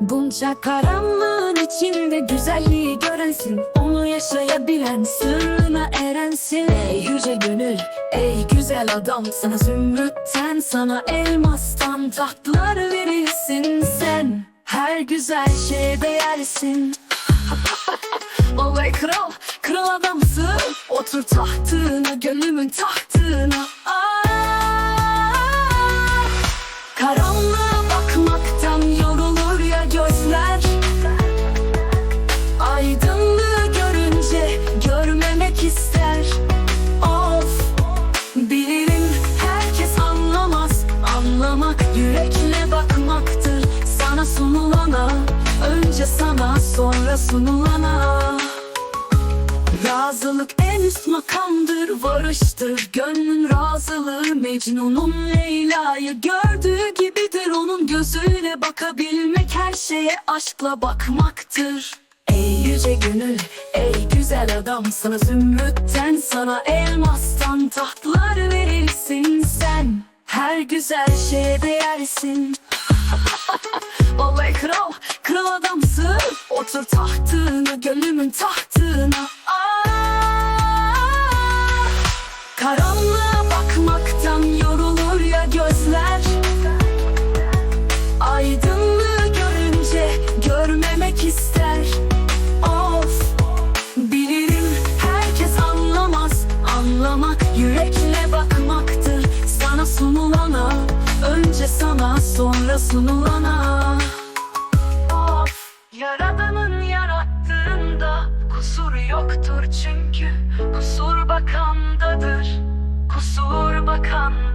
Bunca karanlığın içinde güzelliği görensin Onu yaşayabilen sırrına erensin. Ey yüce gönül, ey güzel adam Sana zümrütten, sana elmastan tahtlar verilsin. Sen Her güzel şeye değersin. Olay kral, kral adamsın. Otur tahtına, gönlümün tahtına sunulana. Razılık en üst makamdır, varıştır. Gönlün razılığı Mecnun'un Leyla'yı gördüğü gibidir. Onun gözüyle bakabilmek her şeye aşkla bakmaktır. Ey yüce gönül, ey güzel adam. Sana zümrütten, sana elmastan tahtlar verilsin sen. Her güzel şeye değersin. Vallahi kral, kral adamsın Otur tahtına, gönlümün tahtına. Aa, Karanlığa bakmaktan yorulur ya gözler. Aydınlığı görünce görmemek ister. Of bilirim herkes anlamaz. Anlamak yürekle bakmaktır. Sana sunulana Önce sana sonra sunulana. Of Kusur yoktur çünkü Kusur bakandadır. Kusur bakan